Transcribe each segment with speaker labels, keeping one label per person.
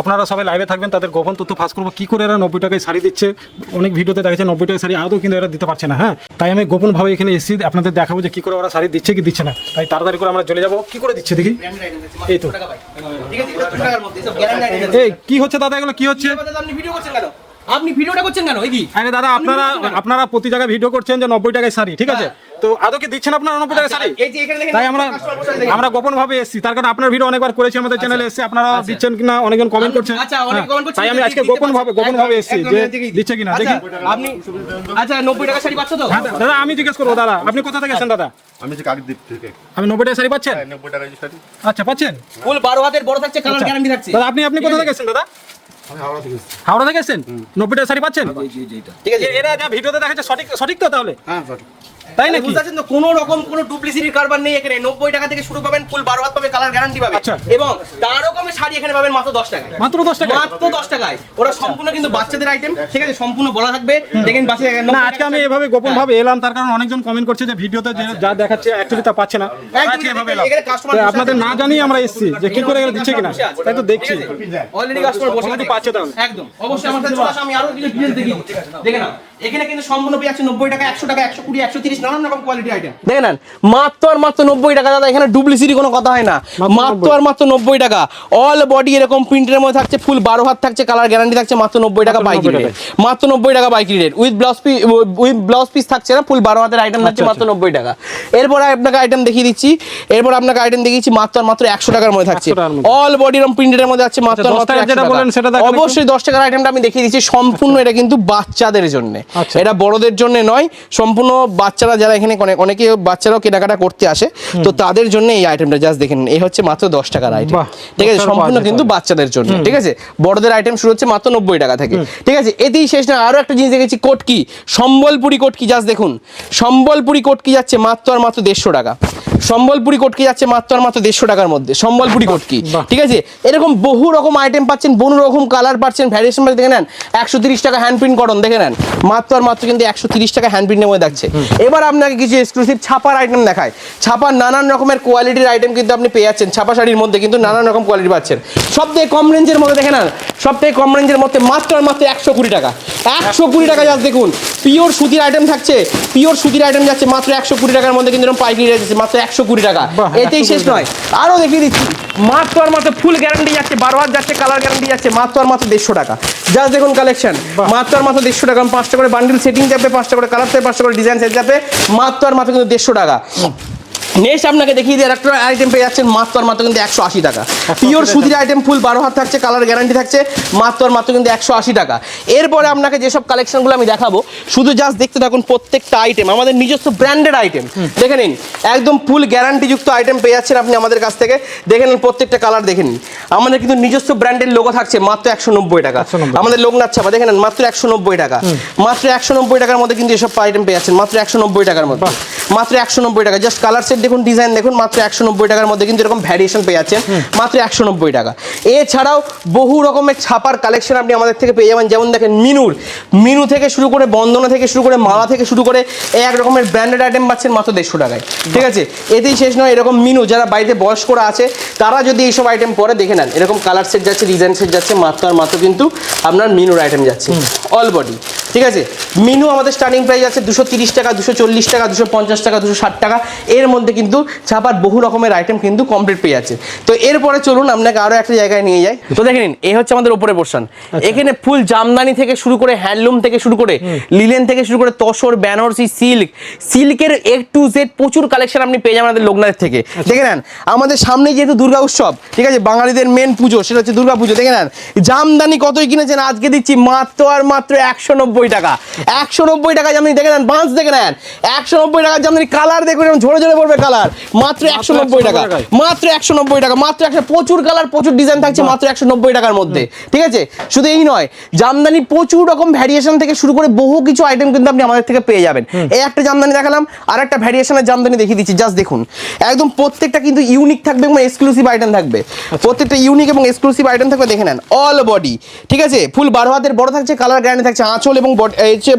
Speaker 1: আপনারা সবাই লাইভে থাকবেন তাদের গোপন তথ্য ফাঁস করব। কি করে এরা নব্বই টাকায় শাড়ি দিচ্ছে? অনেক ভিডিওতে দেখা যাচ্ছে নব্বই টাকায় শাড়ি আদৌ কিন্তু এরা দিতে পারছে না হ্যাঁ? তাই আমি গোপনভাবে এখানে এসেছি আপনাদের দেখাবো যে কি করে ওরা শাড়ি দিচ্ছে কি দিচ্ছে না। তাই তাড়াতাড়ি করে আমরা চলে যাব। কি করে দিচ্ছে দেখি? এই তো। এই কি হচ্ছে দাদা এগুলো? কি হচ্ছে?
Speaker 2: আপনি ভিডিও করছেন কেন? আপনি ভিডিওটা করছেন কেন? এই
Speaker 1: আরে দাদা আপনারা আপনারা প্রতি জায়গায় ভিডিও করছেন যে নব্বই টাকায় শাড়ি ঠিক আছে? তো আদৌ কি দিচ্ছেন আপনারা শাড়ি?
Speaker 2: এই যে এখানে দেখেন
Speaker 1: তাই আমরা আমরা গোপন ভাবে এসেছি। তার কারণে আপনার ভিডিও অনেকবার করেছি আমাদের চ্যানেলে এসে আপনারা দিচ্ছেন কিনা অনেকজন কমেন্ট করছেন।
Speaker 2: আচ্ছা, অনেকে
Speaker 1: হ্যাঁ,
Speaker 2: করছেন
Speaker 1: তাই আমি আজকে গোপন ভাবে গোপন ভাবে এসেছি যে দিচ্ছে কিনা
Speaker 2: আচ্ছা,
Speaker 1: দেখি
Speaker 2: আপনি আচ্ছা নব্বই টাকা শাড়ি পাচ্ছ তো?
Speaker 1: হ্যাঁ, দাদা আমি জিজ্ঞেস করব দাদা আপনি কোথা থেকে এসেছেন দাদা?
Speaker 3: আমি যে কাকদ্বীপ থেকে।
Speaker 1: আমি নব্বই টাকা শাড়ি পাচ্ছেন?
Speaker 3: নব্বই টাকা শাড়ি।
Speaker 1: আচ্ছা পাচ্ছেন?
Speaker 2: ফুল বারো হাতের বড় থাকছে কালার
Speaker 1: আচ্ছা।
Speaker 2: গ্যারান্টি থাকছে।
Speaker 1: দাদা আপনি আপনি কোথা থেকে এসেছেন দাদা?
Speaker 3: হাওড়া থেকে
Speaker 1: এসেছেন? নব্বই টাকা শাড়ি পাচ্ছেন?
Speaker 2: ঠিক আছে।
Speaker 1: এরা যা ভিডিওতে দেখাচ্ছে সঠিক সঠিক তো তাহলে?
Speaker 3: হ্যাঁ সঠিক।
Speaker 1: তাই নাকি?
Speaker 2: বুঝতে তো কোনো রকম কোনো ডুপ্লিসিটির কারবার নেই এখানে। নব্বই টাকা থেকে শুরু পাবেন ফুল বারো হাত পাবে কালার গ্যারান্টি পাবে। এবং তারও কমে শাড়ি এখানে পাবেন মাত্র দশ টাকায়।
Speaker 1: মাত্র দশ টাকা
Speaker 2: মাত্র দশ টাকায়। ওরা সম্পূর্ণ কিন্তু বাচ্চাদের আইটেম ঠিক আছে সম্পূর্ণ বলা থাকবে। দেখেন বাচ্চা
Speaker 1: না আজকে আমি এভাবে গোপন ভাবে এলাম তার কারণ অনেকজন কমেন্ট করছে যে ভিডিওতে যা দেখাচ্ছে অ্যাকচুয়ালি তা পাচ্ছে না। আজকে এভাবে এলাম।
Speaker 2: কাস্টমার
Speaker 1: আপনাদের না জানিয়ে আমরা এসেছি যে কি করে দিচ্ছে কিনা। তাই তো দেখছি।
Speaker 2: অলরেডি কাস্টমার বসে আছে।
Speaker 1: পাচ্ছে তাহলে।
Speaker 2: একদম অবশ্যই আমার কাছে আমি আরও কিছু ডিটেইলস দেখি। দেখে নাও। এখানে কিন্তু সম্পূর্ণ পেয়ে যাচ্ছে নব্বই টাকা একশো টাকা একশো কুড়ি একশো তিরিশ নানান রকম কোয়ালিটি আইটেম দেখে নেন মাত্র আর মাত্র নব্বই টাকা দাদা এখানে ডুপ্লিসিটি কোনো কথা হয় না। মাত্র আর মাত্র নব্বই টাকা। অল বডি এরকম প্রিন্টের মধ্যে থাকছে ফুল বারো হাত থাকছে কালার গ্যারান্টি থাকছে মাত্র নব্বই টাকা বাইক রেট মাত্র নব্বই টাকা bike rate with blouse piece with blouse piece থাকছে না ফুল বারো হাতের আইটেম থাকছে
Speaker 1: আচ্ছা,
Speaker 2: মাত্র নব্বই টাকা। এরপর আপনাকে আইটেম দেখিয়ে দিচ্ছি। এরপর আপনাকে আইটেম দেখিয়েছি মাত্র আর মাত্র একশো টাকার মধ্যে থাকছে।
Speaker 1: 100 টাকার মধ্যে।
Speaker 2: অল বডি এরকম প্রিন্টের মধ্যে আছে মাত্র
Speaker 1: আচ্ছা,
Speaker 2: আর
Speaker 1: 10
Speaker 2: মাত্র
Speaker 1: টাকার
Speaker 2: 100
Speaker 1: যেটা
Speaker 2: টাকা।
Speaker 1: বললেন সেটা
Speaker 2: অবশ্যই দশ টাকার আইটেমটা আমি দেখিয়ে দিচ্ছি সম্পূর্ণ এটা কিন্তু বাচ্চাদের জন্য।
Speaker 1: আচ্ছা।
Speaker 2: এটা বড়দের জন্য নয় সম্পূর্ণ বাচ্চারা যারা এখানে অনেকে বাচ্চারাও কেনাকাটা করতে আসে তো তাদের জন্য এই আইটেমটা জাস্ট দেখেন এই হচ্ছে মাত্র দশ টাকার আইটেম ঠিক আছে সম্পূর্ণ কিন্তু বাচ্চাদের জন্য ঠিক আছে? বড়দের আইটেম শুরু হচ্ছে মাত্র নব্বই টাকা থেকে। ঠিক আছে এতেই শেষ না আরও একটা জিনিস দেখেছি কোটকি সম্বলপুরি কোটকি জাস্ট দেখুন। সম্বলপুরি কোটকি যাচ্ছে মাত্র আর মাত্র দেড়শো টাকা। সম্বলপুরি কোটকি যাচ্ছে মাত্র আর মাত্র দেড়শো টাকার মধ্যে সম্বলপুরি কোটকি। ঠিক আছে? এরকম বহু রকম আইটেম পাচ্ছেন বহু রকম কালার পাচ্ছেন ভ্যারিয়েশন পাচ্ছেন দেখে নেন একশো তিরিশ টাকা হ্যান্ড প্রিন্ট করন দেখে নেন মাত্র আর মাত্র কিন্তু একশো তিরিশ টাকা হ্যান্ড প্রিন্টের মধ্যে দেখছে এবার আপনাকে কিছু এক্সক্লুসিভ ছাপার আইটেম দেখায় ছাপার নানান রকমের কোয়ালিটির আইটেম কিন্তু আপনি পেয়ে যাচ্ছেন ছাপা শাড়ির মধ্যে কিন্তু নানান রকম কোয়ালিটি পাচ্ছেন। সব থেকে কম রেঞ্জের মধ্যে দেখে নেন সব থেকে কম রেঞ্জের মধ্যে মাত্র আর মাত্র একশো কুড়ি টাকা। একশো কুড়ি টাকা যাচ্ছে দেখুন পিওর সুতির আইটেম থাকছে পিওর সুতির আইটেম যাচ্ছে মাত্র একশো কুড়ি টাকার মধ্যে কিন্তু এরকম পাইকারি যাচ্ছে মাত্র একশো কুড়ি টাকা। এতেই শেষ নয়। আরও দেখিয়ে দিচ্ছি। মাত্র আর মাত্র ফুল গ্যারান্টি যাচ্ছে বারো হাত যাচ্ছে কালার গ্যারান্টি যাচ্ছে মাত্র আর মাত্র দেড়শো টাকা। জাস্ট দেখুন কালেকশন মাত্র আর মাত্র দেড়শো টাকা। পাঁচটা করে বান্ডিল সেটিং যাবে পাঁচটা করে কালার যাবে পাঁচটা করে ডিজাইন সেট যাবে মাত্র আর মাত্র কিন্তু দেড়শো টাকা। নেক্সট আপনাকে দেখিয়ে দিয়ে একটা আইটেম পেয়ে যাচ্ছেন মাত্র আর মাত্র কিন্তু একশো আশি টাকা। পিওর সুতির আইটেম ফুল বারো হাত থাকছে কালার গ্যারান্টি থাকছে মাত্র আর মাত্র কিন্তু একশো আশি টাকা। এরপরে আপনাকে যেসব কালেকশনগুলো আমি দেখাবো শুধু জাস্ট দেখতে থাকুন প্রত্যেকটা আইটেম আমাদের নিজস্ব ব্র্যান্ডেড আইটেম দেখে নিন একদম ফুল গ্যারান্টিযুক্ত আইটেম পেয়ে যাচ্ছেন আপনি আমাদের কাছ থেকে। দেখে নিন প্রত্যেকটা কালার দেখে নিন। আমাদের কিন্তু নিজস্ব ব্র্যান্ডের লোগো থাকছে মাত্র একশো নব্বই টাকা।
Speaker 1: 190
Speaker 2: আমাদের লোকনাথ ছাপা দেখে নেন মাত্র একশো নব্বই টাকা। মাত্র একশো নব্বই টাকার মধ্যে কিন্তু এসব আইটেম পেয়ে যাচ্ছেন মাত্র একশো নব্বই টাকার মধ্যে। মাত্র একশো নব্বই টাকা জাস্ট কালার সেট দেখুন ডিজাইন দেখুন মাত্র একশো নব্বই টাকার মধ্যে কিন্তু এরকম ভ্যারিয়েশন পেয়ে যাচ্ছেন। মাত্র একশো নব্বই টাকা। এছাড়াও বহু রকমের ছাপার কালেকশন আপনি আমাদের থেকে পেয়ে যাবেন। যেমন দেখেন মিনুর। মিনু থেকে শুরু করে বন্দনা থেকে শুরু করে মালা থেকে শুরু করে এক রকমের ব্র্যান্ডেড আইটেম পাচ্ছেন মাত্র দেড়শো টাকায়। ঠিক আছে? এতেই শেষ নয় এরকম মিনু যারা বাড়িতে বয়স্করা আছে তারা যদি এইসব আইটেম পরে দেখে নেন এরকম কালার সেট যাচ্ছে ডিজাইন সেট যাচ্ছে মাত্র আর মাত্র কিন্তু আপনার মিনুর আইটেম যাচ্ছে। অল বডি ঠিক আছে? মিনু আমাদের স্টার্টিং প্রাইস আছে দুশো তিরিশ টাকা দুশো চল্লিশ টাকা দুশো পঞ্চাশ টাকা দুশো ষাট টাকা। এর মধ্যে কিন্তু ছাপার বহু রকমের আইটেম কিন্তু কমপ্লিট পেয়ে যাচ্ছে। তো এরপরে চলুন আপনাকে আরও একটা জায়গায় নিয়ে যাই। তো দেখে নিন এই হচ্ছে আমাদের উপরে পোর্শন এখানে ফুল জামদানি থেকে শুরু করে হ্যান্ডলুম থেকে শুরু করে লিলেন থেকে শুরু করে তসর বেনারসি সিল্ক সিল্কের এ টু জেড প্রচুর কালেকশন আপনি পেয়ে যাবেন আমাদের লোকনাথের থেকে। দেখে নেন আমাদের সামনে যেহেতু দুর্গা উৎসব ঠিক আছে বাঙালিদের মেন পুজো সেটা হচ্ছে দুর্গা পুজো। দেখে নেন জামদানি কতই কিনেছেন? আজকে দিচ্ছি মাত্র আর মাত্র একশো নব্বই টাকা। একশো নব্বই টাকা জামদানি দেখে নেন বাঁশ দেখে নেন। একশো নব্বই টাকা জামদানি কালার দেখুন ঝরে ঝরে পড়বে। কালার। মাত্র একশো নব্বই টাকা। মাত্র একশো নব্বই টাকা। মাত্র একশো প্রচুর কালার প্রচুর ডিজাইন থাকছে মাত্র একশো নব্বই টাকার মধ্যে। ঠিক আছে? শুধু এই নয় জামদানি প্রচুর রকম ভ্যারিয়েশন থেকে শুরু করে বহু কিছু আইটেম কিন্তু আপনি আমাদের থেকে পেয়ে যাবেন। এই একটা জামদানি দেখালাম আর একটা ভ্যারিয়েশনের জামদানি দেখিয়ে দিচ্ছি। জাস্ট দেখুন একদম প্রত্যেকটা কিন্তু ইউনিক থাকবে এবং এক্সক্লুসিভ আইটেম থাকবে। প্রত্যেকটা ইউনিক এবং এক্সক্লুসিভ আইটেম থাকবে দেখে নেন। অল বডি ঠিক আছে? ফুল বারো হাতের বড় থাকছে কালার গ্যারান্টি থাকছে আঁচল এবং হচ্ছে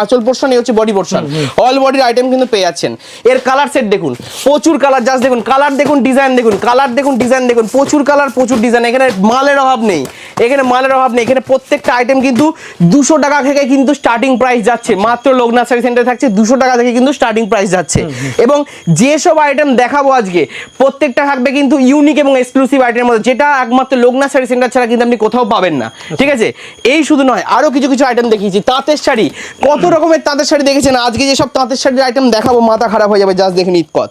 Speaker 2: আঁচল পোর্শন এই হচ্ছে বডি পোর্শন অল বডির আইটেম কিন্তু পেয়ে যাচ্ছেন। এর কালার সেট দেখুন। প্রচুর কালার জাস্ট দেখুন কালার দেখুন ডিজাইন দেখুন কালার দেখুন ডিজাইন দেখুন প্রচুর কালার প্রচুর ডিজাইন এখানে মালের অভাব নেই এখানে মালের অভাব নেই এখানে প্রত্যেকটা আইটেম কিন্তু দুশো টাকা থেকে কিন্তু স্টার্টিং প্রাইস যাচ্ছে মাত্র লোকনাথ শাড়ি সেন্টারে থাকছে দুশো টাকা থেকে কিন্তু স্টার্টিং প্রাইস যাচ্ছে এবং যেসব আইটেম দেখাবো আজকে প্রত্যেকটা থাকবে কিন্তু ইউনিক এবং এক্সক্লুসিভ আইটেমের মধ্যে যেটা একমাত্র লোকনাথ শাড়ি সেন্টার ছাড়া কিন্তু আপনি কোথাও পাবেন না ঠিক আছে? এই শুধু নয় আরও কিছু কিছু আইটেম দেখিয়েছি তাঁতের শাড়ি কত রকমের তাঁতের শাড়ি দেখেছেন? আজকে যেসব তাঁতের শাড়ির আইটেম দেখাবো মাথা খারাপ হয়ে যাবে জাস্ট দেখেন ইতকত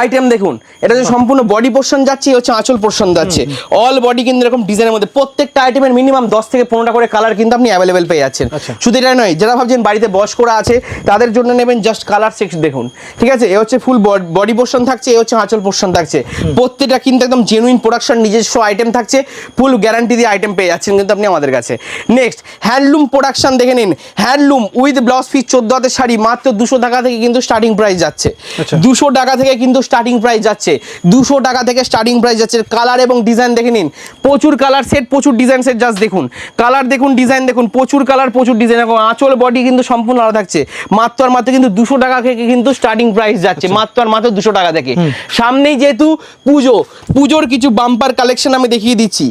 Speaker 2: আইটেম দেখুন এটা যে সম্পূর্ণ বডি পোর্শন যাচ্ছে হচ্ছে আঁচল পোর্শন যাচ্ছে। অল বডি কিন্তু এরকম ডিজাইনের মধ্যে প্রত্যেকটা আইটেমের মিনিমাম দশ থেকে পনেরোটা করে কালার কিন্তু আপনি অ্যাভেলেবেল পেয়ে যাচ্ছেন।
Speaker 1: আচ্ছা।
Speaker 2: শুধু এটা নয় যারা ভাবছেন বাড়িতে বস করা আছে তাদের জন্য নেবেন জাস্ট কালার সেক্স দেখুন। ঠিক আছে? এ হচ্ছে ফুল বডি পোর্শন থাকছে এ হচ্ছে আঁচল পোর্শন থাকছে। প্রত্যেকটা কিন্তু একদম জেনুইন প্রোডাকশন নিজস্ব আইটেম থাকছে ফুল গ্যারান্টি দিয়ে আইটেম পেয়ে যাচ্ছেন কিন্তু আপনি আমাদের কাছে। নেক্সট হ্যান্ডলুম প্রোডাকশন দেখে নিন। হ্যান্ডলুম উইথ ব্লাউজ পিস চোদ্দ হাতের শাড়ি মাত্র দুশো টাকা থেকে কিন্তু স্টার্টিং প্রাইস যাচ্ছে।
Speaker 1: আচ্ছা।
Speaker 2: দুশো টাকা থেকে কিন্তু স্টার্টিং প্রাইস যাচ্ছে। দুশো টাকা থেকে স্টার্টিং প্রাইস যাচ্ছে। কালার এবং ডিজাইন দেখে নিন। প্রচুর কালার সেট প্রচুর ডিজাইন সেট জাস্ট দেখুন। কালার দেখুন ডিজাইন দেখুন প্রচুর কালার প্রচুর ডিজাইন এবং আঁচল বডি কিন্তু সম্পূর্ণ আলাদা থাকছে। মাত্র আর মাত্র কিন্তু দুশো টাকা থেকে কিন্তু স্টার্টিং প্রাইস যাচ্ছে। মাত্র আর মাত্র দুশো টাকা থেকে। সামনেই যেহেতু পুজো পুজোর কিছু বাম্পার কালেকশন আমি দেখিয়ে দিচ্ছি।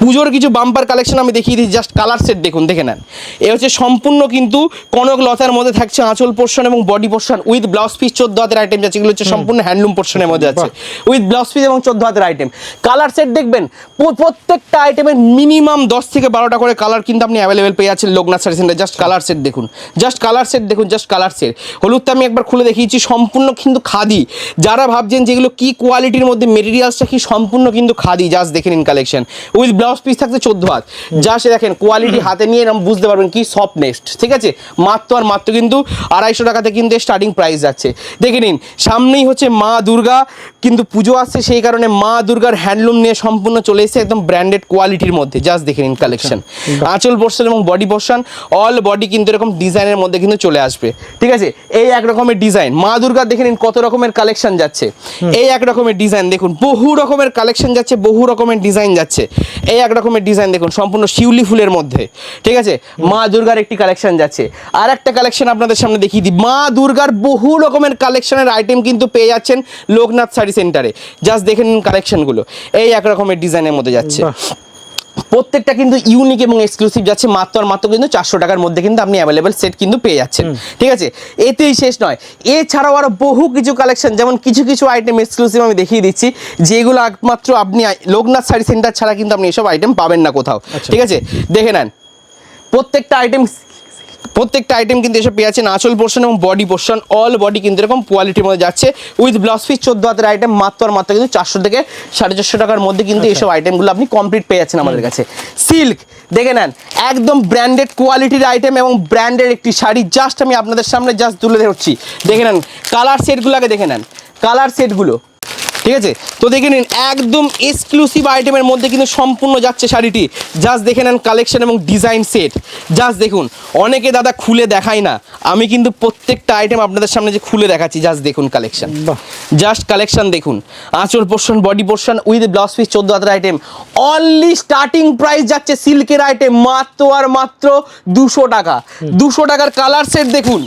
Speaker 2: পুজোর কিছু বাম্পার কালেকশন আমি দেখিয়ে দিই জাস্ট কালার সেট দেখুন দেখে নেন। এ হচ্ছে সম্পূর্ণ কিন্তু কনক লতার মধ্যে থাকছে আঁচল পোর্শন এবং body portion with blouse piece চোদ্দ হাতের আইটেম যাচ্ছে এগুলো হচ্ছে সম্পূর্ণ হ্যান্ডলুম পোর্শনের মধ্যে আছে। উইথ ব্লাউজ পিস এবং চোদ্দ হাতের আইটেম কালার সেট দেখবেন প্রত্যেকটা আইটেমের মিনিমাম দশ থেকে বারোটা করে কালার কিন্তু আপনি অ্যাভেলেবেল পেয়ে যাচ্ছেন Loknath sari centre just colour set দেখুন জাস্ট কালার সেট দেখুন জাস্ট কালার সেট হলুদটা আমি একবার খুলে দেখিয়েছি সম্পূর্ণ কিন্তু খাদি। যারা ভাবছেন যেগুলো কি কোয়ালিটির মধ্যে মেটেরিয়ালসটা কি সম্পূর্ণ কিন্তু খাদি জাস্ট দেখে নিন কালেকশন উইথ ব্লাউজ পিস থাকছে চোদ্দ হাত। যা সে দেখেন কোয়ালিটি হাতে নিয়ে এরকম বুঝতে পারবেন কি সফট নেক্সট ঠিক আছে? মাত্র আর মাত্র কিন্তু আড়াইশো টাকাতে কিন্তু স্টার্টিং প্রাইস যাচ্ছে। দেখে নিন সামনেই হচ্ছে মা দুর্গা কিন্তু পুজো আসছে সেই কারণে মা দুর্গার হ্যান্ডলুম নিয়ে সম্পূর্ণ চলে এসেছে একদম ব্র্যান্ডেড কোয়ালিটির মধ্যে। জাস্ট দেখে নিন কালেকশন আঁচল পোর্শন এবং বডি পোর্শন অল বডি কিন্তু এরকম ডিজাইনের মধ্যে কিন্তু চলে আসবে। ঠিক আছে? এই এক রকমের ডিজাইন মা দুর্গার দেখে নিন কত রকমের কালেকশন যাচ্ছে। এই এক রকমের ডিজাইন দেখুন বহু রকমের কালেকশন যাচ্ছে বহু রকমের ডিজাইন যাচ্ছে। এই এক রকমের ডিজাইন দেখুন, সম্পূর্ণ শিউলি ফুলের মধ্যে, ঠিক আছে? মা দুর্গার একটি কালেকশন যাচ্ছে। আর একটা কালেকশন আপনাদের সামনে দেখিয়ে দিই। মা দুর্গার বহু রকমের কালেকশনের আইটেম কিন্তু পেয়ে যাচ্ছেন লোকনাথ শাড়ি সেন্টারে জাস্ট দেখে নিন কালেকশনগুলো এই এক রকমের ডিজাইনের মধ্যে যাচ্ছে। প্রত্যেকটা কিন্তু ইউনিক এবং এক্সক্লুসিভ যাচ্ছে মাত্র আর মাত্র কিন্তু চারশো টাকার মধ্যে কিন্তু আপনি অ্যাভেলেবেল সেট কিন্তু পেয়ে যাচ্ছেন। ঠিক আছে? এতেই শেষ নয়। এছাড়াও আরও বহু কিছু কালেকশন যেমন কিছু কিছু আইটেম এক্সক্লুসিভ আমি দেখিয়ে দিচ্ছি যেগুলো একমাত্র আপনি লোকনাথ শাড়ি সেন্টার ছাড়া কিন্তু আপনি এসব আইটেম পাবেন না কোথাও।
Speaker 1: আচ্ছা।
Speaker 2: ঠিক আছে? দেখে নেন। প্রত্যেকটা আইটেম প্রত্যেকটা আইটেম কিন্তু এসব পেয়ে যাচ্ছেন আঁচল পোর্শন এবং বডি পোর্শন অল বডি কিন্তু এরকম কোয়ালিটির মধ্যে যাচ্ছে। উইথ ব্লাউজ পিস চোদ্দ হাতের আইটেম মাত্র আর মাত্র কিন্তু চারশো থেকে সাড়ে চারশো টাকার মধ্যে কিন্তু এইসব আইটেমগুলো আপনি কমপ্লিট পেয়ে যাচ্ছেন আমাদের কাছে। সিল্ক দেখে নেন একদম ব্র্যান্ডেড কোয়ালিটির আইটেম এবং ব্র্যান্ডেড একটি শাড়ি। জাস্ট আমি আপনাদের সামনে জাস্ট তুলে ধরছি। দেখে নেন কালার সেটগুলো আগে দেখে নেন। কালার সেটগুলো ঠিক আছে? তো দেখে নিন একদম এক্সক্লুসিভ আইটেমের মধ্যে কিন্তু সম্পূর্ণ যাচ্ছে শাড়িটি। জাস্ট দেখে নেন কালেকশন এবং ডিজাইন সেট জাস্ট দেখুন অনেকে দাদা খুলে দেখায় না। আমি কিন্তু প্রত্যেকটা আইটেম আপনাদের সামনে যে খুলে দেখাচ্ছি জাস্ট দেখুন কালেকশন। জাস্ট কালেকশন দেখুন। আঁচল portion body portion with blouse piece চোদ্দ হাতের আইটেম অনলি স্টার্টিং প্রাইস যাচ্ছে সিল্কের আইটেম মাত্র আর মাত্র দুশো টাকা। দুশো টাকার কালার সেট দেখুন।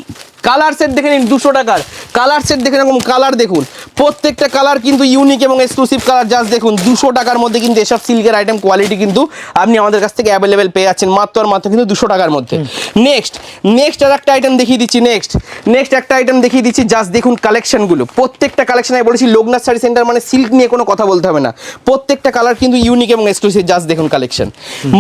Speaker 2: কালার সেট দেখে নিন দুশো টাকার। কালার সেট দেখে এরকম কালার দেখুন। প্রত্যেকটা কালার কিন্তু ইউনিক এবং এক্সক্লুসিভ কালার জাস্ট দেখুন দুশো টাকার মধ্যে কিন্তু এসব সিল্কের আইটেম কোয়ালিটি কিন্তু আপনি আমাদের কাছ থেকে অ্যাভেলেবেল পেয়ে যাচ্ছেন মাত্র আর মাত্র কিন্তু দুশো টাকার মধ্যে। নেক্সট নেক্সট আর একটা আইটেম দেখিয়ে দিচ্ছি নেক্সট নেক্সট একটা আইটেম দেখিয়ে দিচ্ছি জাস্ট দেখুন কালেকশনগুলো প্রত্যেকটা কালেকশন আমি বলেছি লোকনাথ শাড়ি সেন্টার মানে সিল্ক নিয়ে কোনো কথা বলতে হবে না। প্রত্যেকটা কালার কিন্তু ইউনিক এবং এক্সক্লুসিভ জাস্ট দেখুন কালেকশন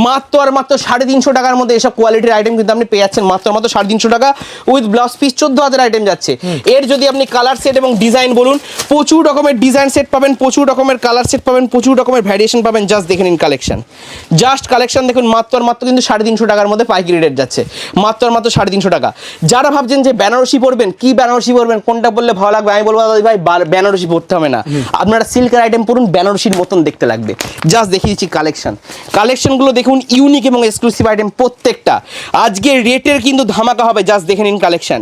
Speaker 2: মাত্র আর মাত্র সাড়ে তিনশো টাকার মধ্যে এসব কোয়ালিটির আইটেম কিন্তু আপনি পেয়ে যাচ্ছেন মাত্র মাত্র সাড়ে তিনশো টাকা। উইথ ব্লাউজ পিস চোদ্দ হাজার আইটেম যাচ্ছে। এর যদি আপনি কালার সেট এবং ডিজাইন বলুন, প্রচুর রকমের ডিজাইন সেট পাবেন, প্রচুর রকমের কালার সেট পাবেন, প্রচুর রকমের ভ্যারিয়েশন পাবেন জাস্ট দেখে নিন কালেকশন জাস্ট কালেকশন দেখুন, মাত্র মাত্র কিন্তু সাড়ে তিনশো টাকার মধ্যে পাইকারি রেট যাচ্ছে। মাত্র মাত্র সাড়ে তিনশো টাকা। যারা ভাবছেন যে বেনারসি পরবেন, কি বেনারসি পরবেন, কোনটা বললে ভালো লাগবে, আমি বলব, দাদা ভাই বেনারসি পরতে হবে না। আপনারা সিল্কের আইটেম পরুন, বেনারসির মতন দেখতে লাগবে। জাস্ট দেখিয়ে দিচ্ছি কালেকশন কালেকশনগুলো দেখুন ইউনিক এবং এক্সক্লুসিভ আইটেম প্রত্যেকটা। আজকে রেটের কিন্তু ধামাকা হবে জাস্ট দেখে নিন কালেকশন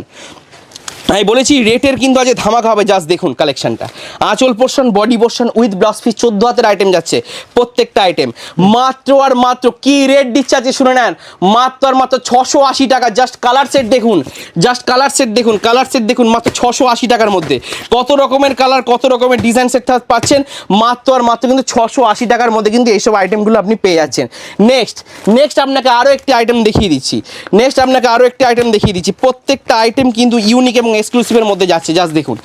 Speaker 2: আমি বলেছি, রেটের কিন্তু আজ ধামাকা হবে জাস্ট দেখুন কালেকশনটা আঁচল portion body portion with blouse piece চোদ্দ হাতের আইটেম যাচ্ছে, প্রত্যেকটা আইটেম মাত্র আর মাত্র, কি রেট দিচ্ছে আছে শুনে নেন? মাত্র আর মাত্র ছশো আশি টাকা জাস্ট কালার সেট দেখুন জাস্ট কালার সেট দেখুন কালার সেট দেখুন মাত্র ছশো আশি টাকার মধ্যে। কত রকমের কালার কত রকমের ডিজাইন সেট পাচ্ছেন, মাত্র আর মাত্র কিন্তু ছশো আশি টাকার মধ্যে কিন্তু এইসব আইটেমগুলো আপনি পেয়ে যাচ্ছেন। নেক্সট নেক্সট আপনাকে আরও একটি আইটেম দেখিয়ে দিচ্ছি। নেক্সট আপনাকে আরও একটি আইটেম দেখিয়ে দিচ্ছি। প্রত্যেকটা আইটেম কিন্তু ইউনিক এবং এক্সক্লুসিভের মধ্যে যাচ্ছে জাস্ট দেখুন।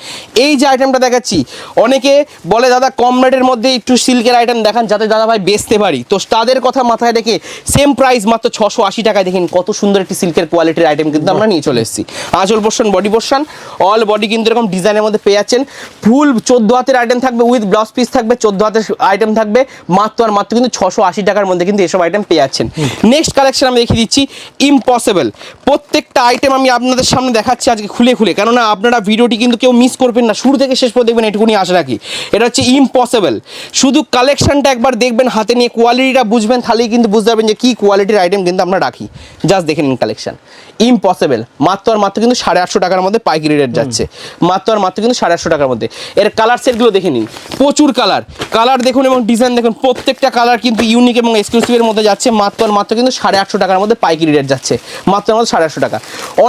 Speaker 2: এই যে আইটেমটা দেখাচ্ছি অনেকে বলে দাদা কম রেটের মধ্যে একটু সিল্কের আইটেম দেখান যাতে দাদা ভাই বেচতে পারি। তো তাদের কথা মাথায় রেখে সেম প্রাইস মাত্র ছশো আশি টাকায় দেখেন কত সুন্দর একটি সিল্কের কোয়ালিটির আইটেম কিন্তু আমরা নিয়ে চলে এসেছি। আঁচল portion body portion all body কিন্তু এরকম ডিজাইনের মধ্যে পেয়ে যাচ্ছেন। ফুল চোদ্দ হাতের আইটেম থাকবে উইথ ব্লাউজ পিস থাকবে চোদ্দ হাতের আইটেম থাকবে মাত্র আর মাত্র কিন্তু ছশো আশি টাকার মধ্যে কিন্তু এসব আইটেম পেয়ে যাচ্ছেন। নেক্সট কালেকশন আমি দেখিয়ে দিচ্ছি ইম্পসিবল প্রত্যেকটা আইটেম আমি আপনাদের সামনে দেখাচ্ছি আজকে খুলে খুলে কেননা আপনারা ভিডিওটি কিন্তু কেউ মিস করবেন না। শুরু থেকে শেষ পর্যন্ত দেখবেন এটুকুনি আশা রাখি। এটা হচ্ছে ইম্পসিবল শুধু কালেকশনটা একবার দেখবেন হাতে নিয়ে কোয়ালিটিটা বুঝবেন তাহলেই কিন্তু বুঝতে পারবেন যে কী কোয়ালিটির আইটেম কিন্তু আমরা রাখি। জাস্ট দেখে নিন কালেকশন ইম্পসিবল মাত্র আর মাত্র কিন্তু সাড়ে আটশো টাকার মধ্যে পাইকারি রেট যাচ্ছে। মাত্র আর মাত্র কিন্তু সাড়ে আটশো টাকার মধ্যে। এর কালার সেটগুলো দেখে নিন। প্রচুর কালার কালার দেখুন এবং ডিজাইন দেখুন। প্রত্যেকটা কালার কিন্তু ইউনিক এবং এক্সক্লুসিভের মধ্যে যাচ্ছে। মাত্র আর মাত্র কিন্তু সাড়ে আটশো টাকার মধ্যে পাইকারি রেট যাচ্ছে। মাত্র আর মাত্র সাড়ে আটশো টাকা।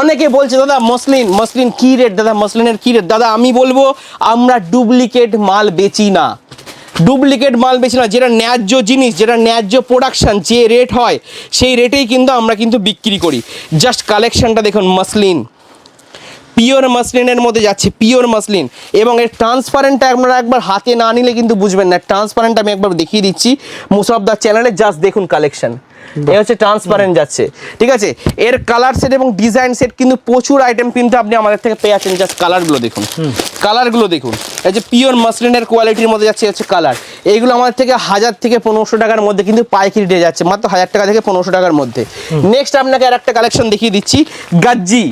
Speaker 2: অনেকে বলছে দাদা মসলিন মসলিন কী রেট দাদা? মসলিনের কী রেট দাদা, আমি বলব, আমরা ডুপ্লিকেট মাল বেচি না। ডুপ্লিকেট মাল বেশি না, যেটা ন্যায্য জিনিস, যেটা ন্যায্য প্রোডাকশান যে রেট হয়, সেই রেটেই কিন্তু আমরা কিন্তু বিক্রি করি। জাস্ট কালেকশানটা দেখুন, মসলিন। পিওর মাসলিনের মধ্যে যাচ্ছে পিওর মাসলিন। এবং এর ট্রান্সপারেন্টটা আপনারা একবার হাতে না নিলে কিন্তু বুঝবেন না। ট্রান্সপারেন্ট আমি একবার দেখিয়ে দিচ্ছি। মুসাফদার চ্যানেলে জাস্ট দেখুন কালেকশন এ হচ্ছে ট্রান্সপারেন্ট যাচ্ছে। ঠিক আছে? এর কালার সেট এবং ডিজাইন সেট কিন্তু প্রচুর আইটেম কিন্তু আপনি আমাদের থেকে পেয়ে যাচ্ছেন। জাস্ট কালারগুলো দেখুন। কালারগুলো দেখুন। এই যে পিওর মাসলিনের কোয়ালিটির মধ্যে যাচ্ছে হচ্ছে কালার এইগুলো আমাদের থেকে হাজার থেকে পনেরোশো টাকার মধ্যে কিন্তু পাইকারি দিয়ে যাচ্ছে। মাত্র হাজার টাকা থেকে পনেরোশো টাকার মধ্যে। নেক্সট আপনাকে আর একটা কালেকশন দেখিয়ে দিচ্ছি। গাজ্জি।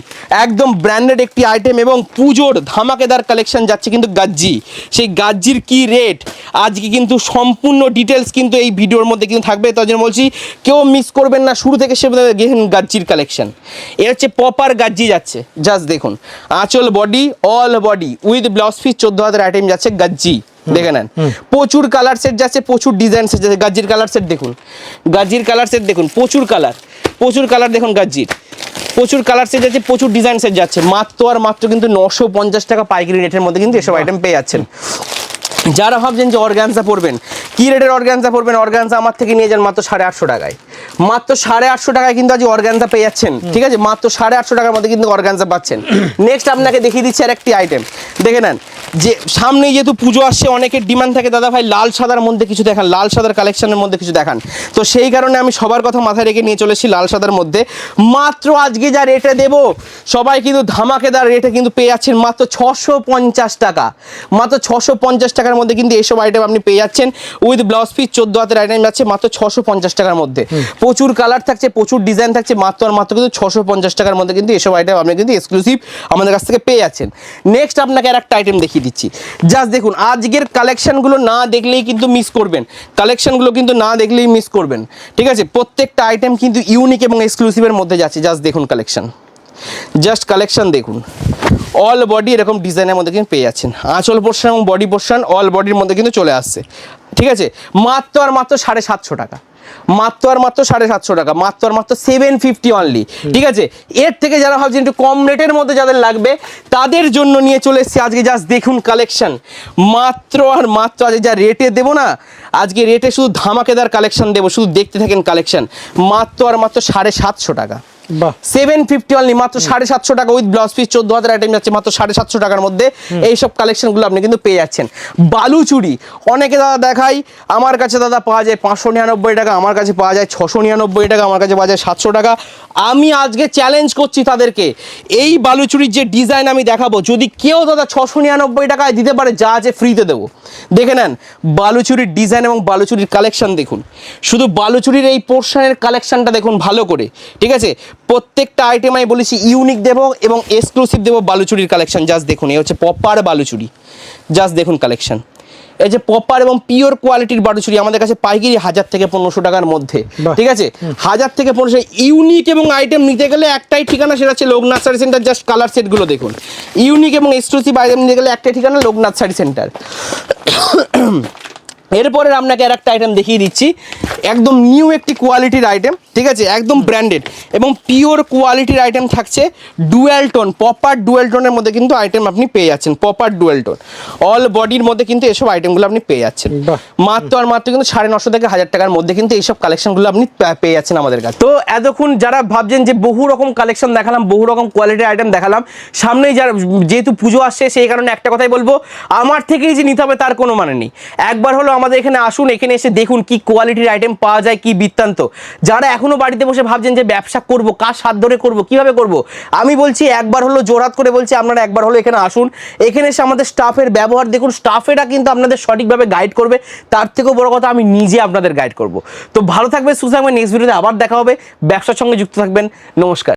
Speaker 2: একদম ব্র্যান্ডেড একটি আইটেম এবং পুজোর ধামাকেদার কালেকশন যাচ্ছে কিন্তু গাজ্জি। সেই গাজ্জির কি রেট আজকে কিন্তু সম্পূর্ণ ডিটেলস কিন্তু এই ভিডিওর মধ্যে কিন্তু থাকবে। তার জন্য বলছি কেউ মিস করবেন না। শুরু থেকে সে দেখেন গাজ্জির কালেকশন এ হচ্ছে পপার গাজ্জি যাচ্ছে। জাস্ট দেখুন। আঁচল body all body with blouse piece চোদ্দ হাজার আইটেম যাচ্ছে গাজ্জি। দেখে নেন। প্রচুর কালার সেট যাচ্ছে প্রচুর ডিজাইন সেট যাচ্ছে। গাজ্জির কালার সেট দেখুন। গাজ্জির কালার সেট দেখুন। প্রচুর কালার প্রচুর কালার দেখুন গাজ্জির। প্রচুর কালার সেট যাচ্ছে প্রচুর ডিজাইন সেট যাচ্ছে। মাত্র আর মাত্র কিন্তু নশো পঞ্চাশ টাকা পাইকারি রেটের মধ্যে কিন্তু এসব আইটেম পেয়ে যাচ্ছেন। যারা ভাবছেন যে অর্গানজা পড়বেন কী রেটের অর্গানজা পড়বেন অর্গানজা আমার থেকে নিয়ে যান মাত্র সাড়ে আটশো টাকায়। মাত্র সাড়ে আটশো টাকায় কিন্তু আজ অর্গানজা পেয়ে যাচ্ছেন ঠিক আছে? মাত্র সাড়ে আটশো টাকার মধ্যে কিন্তু অর্গানজা পাচ্ছেন। নেক্সট আপনাকে দেখিয়ে দিচ্ছি আর একটি আইটেম দেখে নেন যে সামনেই যেহেতু পুজো আসছে, অনেকের ডিমান্ড থাকে, দাদা ভাই, লাল সাদার মধ্যে কিছু দেখান, লাল সাদার কালেকশনের মধ্যে কিছু দেখান। তো সেই কারণে আমি সবার কথা মাথায় রেখে নিয়ে চলেছি লাল সাদার মধ্যে। মাত্র আজকে যা রেটে দেবো, সবাই কিন্তু ধামাকেদার রেটে কিন্তু পেয়ে যাচ্ছেন মাত্র ছশো পঞ্চাশ টাকা। মাত্র ছশো পঞ্চাশ টাকার মধ্যে কিন্তু এইসব আইটেম আপনি পেয়ে যাচ্ছেন। উইথ ব্লাউজ পিস চোদ্দ হাতের আইটেম যাচ্ছে মাত্র ছশো পঞ্চাশ টাকার মধ্যে। প্রচুর কালার থাকছে, প্রচুর ডিজাইন থাকছে, মাত্র আর মাত্র কিন্তু ছশো পঞ্চাশ টাকার মধ্যে কিন্তু এসব আইটেম আপনি কিন্তু এক্সক্লুসিভ আমাদের কাছ থেকে পেয়ে যাচ্ছেন। নেক্সট আপনাকে আর একটা আইটেম দেখিয়ে দিচ্ছি। জাস্ট দেখুন, আজকের কালেকশনগুলো না দেখলেই কিন্তু মিস করবেন। কালেকশনগুলো কিন্তু না দেখলেই মিস করবেন। ঠিক আছে? প্রত্যেকটা আইটেম কিন্তু ইউনিক এবং এক্সক্লুসিভের মধ্যে যাচ্ছে। জাস্ট দেখুন কালেকশন জাস্ট কালেকশন দেখুন। অল বডি এরকম ডিজাইনের মধ্যে কিন্তু পেয়ে যাচ্ছেন। আঁচল পোর্শন এবং বডি পোর্শন অল বডির মধ্যে কিন্তু চলে আসছে। ঠিক আছে? মাত্র আর মাত্র সাড়ে সাতশো টাকা। মাত্র আর মাত্র সাড়ে সাতশো টাকা, মাত্র আর মাত্র সেভেন ফিফটি অনলি ঠিক আছে? এর থেকে যারা ভাবছেন একটু কম রেটের মধ্যে যাদের লাগবে, তাদের জন্য নিয়ে চলে এসেছি আজকে জাস্ট দেখুন কালেকশন মাত্র আর মাত্র আজকে যা রেটে দেবো না, আজকে রেটে শুধু ধামাকেদার কালেকশন দেবো, শুধু দেখতে থাকেন কালেকশন মাত্র আর মাত্র সাড়ে সাতশো টাকা। সেভেন ফিফটি অনলি মাত্র সাড়ে সাতশো টাকা উইথ ব্লাউজ পিস চোদ্দ হাজার আইটেম যাচ্ছে মাত্র সাড়ে সাতশো টাকার মধ্যে। এইসব কালেকশনগুলো আপনি কিন্তু পেয়ে যাচ্ছেন। বালুচুরি অনেকে দাদা দেখাই আমার কাছে দাদা পাওয়া যায় পাঁচশো নিরানব্বই টাকা আমার কাছে পাওয়া যায় ছশো নিরানব্বই টাকা আমার কাছে পাওয়া যায় সাতশো টাকা। আমি আজকে চ্যালেঞ্জ করছি তাদেরকে এই বালুচুরির যে ডিজাইন আমি দেখাবো যদি কেউ দাদা ছশো নিরানব্বই টাকায় দিতে পারে যা আছে ফ্রিতে দেবো। দেখে নেন বালুচুরির ডিজাইন এবং বালুচুরির কালেকশন দেখুন। শুধু বালুচুরির এই পোর্শনের কালেকশনটা দেখুন ভালো করে ঠিক আছে? প্রত্যেকটা আইটেম আমি বলেছি ইউনিক দেবো এবং এক্সক্লুসিভ দেবো বালুচুরির কালেকশন জাস্ট দেখুন এই হচ্ছে পপার বালুচুরি। জাস্ট দেখুন কালেকশন এই যে পপার এবং পিওর কোয়ালিটির বাটুচুরি আমাদের কাছে পাইকারি হাজার থেকে পনেরোশো টাকার মধ্যে। ঠিক আছে? হাজার থেকে পনেরোশো ইউনিক এবং আইটেম নিতে গেলে একটাই ঠিকানা সেটা হচ্ছে Loknath sari centre just colour সেটগুলো দেখুন। ইউনিক এবং এক্সক্লুসিভ আইটেম নিতে গেলে একটাই ঠিকানা লোকনাথ শাড়ি সেন্টার এরপরে আপনাকে আর একটা আইটেম দেখিয়ে দিচ্ছি। একদম নিউ একটি কোয়ালিটির আইটেম ঠিক আছে? একদম ব্র্যান্ডেড এবং পিওর কোয়ালিটির আইটেম থাকছে ডুয়েল টোন প্রপার ডুয়েল টোনের মধ্যে কিন্তু আইটেম আপনি পেয়ে যাচ্ছেন পপার ডুয়েল টোন অল বডির মধ্যে কিন্তু এসব আইটেমগুলো আপনি পেয়ে যাচ্ছেন। মাত্র আর মাত্র কিন্তু সাড়ে নশো থেকে হাজার টাকার মধ্যে কিন্তু এইসব কালেকশনগুলো আপনি পেয়ে যাচ্ছেন আমাদের কাছে। তো এতক্ষণ যারা ভাবছেন যে বহু রকম কালেকশন দেখালাম বহু রকম কোয়ালিটির আইটেম দেখালাম সামনেই যারা যেহেতু পুজো আসছে সেই কারণে একটা কথাই বলব আমার থেকেই যে নিতে হবে তার কোনো মানে নেই। একবার হলো আমাদের এখানে আসুন, এখানে এসে দেখুন কি কোয়ালিটির আইটেম পাওয়া যায়, কি বৃত্তান্ত। যারা এখনও বাড়িতে বসে ভাবছেন যে ব্যবসা করব, কার সাত ধরে করব, কীভাবে করব, আমি বলছি একবার হলো জোরাত করে বলছি, আপনারা একবার হলো এখানে আসুন। এখানে এসে আমাদের স্টাফের ব্যবহার দেখুন স্টাফেরা কিন্তু আপনাদের সঠিকভাবে গাইড করবে। তার থেকেও বড় কথা, আমি নিজে আপনাদের গাইড করব। তো ভালো থাকবে সুস্থ নেক্সট ভিডিওতে আবার দেখা হবে। ব্যবসার সঙ্গে যুক্ত থাকবেন। নমস্কার।